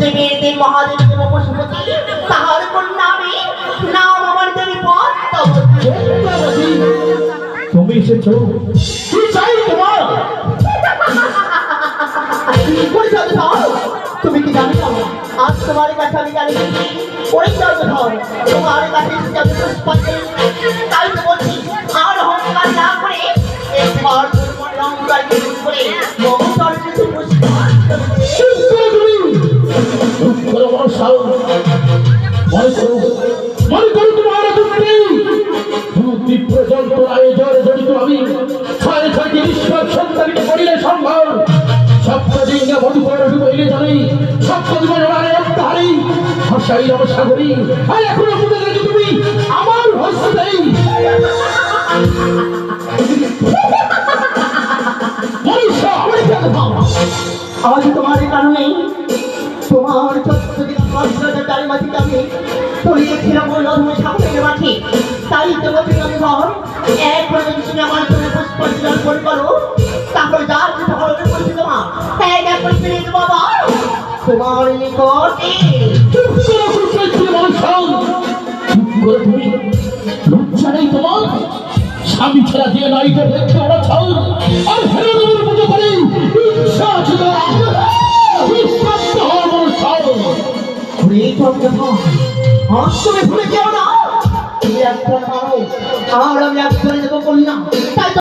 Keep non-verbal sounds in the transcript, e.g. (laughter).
দেবীর দেব মহাদেব দেব পশুপতি তাহার উপর নামে নাম আমার দেবী পদ্মাবতী, তুমি এসেছ। কি চাই তোমার? (laughs) তুমি কি জানো? আজ তোমার কাছে আমি জানি মনসা মনে করো। মনে করো তোমার পর্যন্ত আয়োজন জড়িত আমি। ছয় ছয়টি ঈশ্বর সন্তানকে করিলে সম্ভব। সপ্তদিন মধুকর হইলে জানি। সপ্তদিন আর গেছো তুমি? আমার হস্তেই আজ তোমার কারণে তোমার চতুর্দিকে চারি মাটি যাবে তলিয়েছিলাম অধমে সাপের মাঠে তাই তো বলছি আমি ধর এক প্রয়োজন তুমি আমার জন্য পুষ্পাঞ্জলি অর্পণ করো তারপরে যার কিছু হবে বলছি তোমার। করে করো করে তোমার স্বামী ছাড়া যে নাইকে দেখতে ওরা ছাউ আর হেরে ভুলে যাও না। আর আমি একজন দেবো বললাম তাই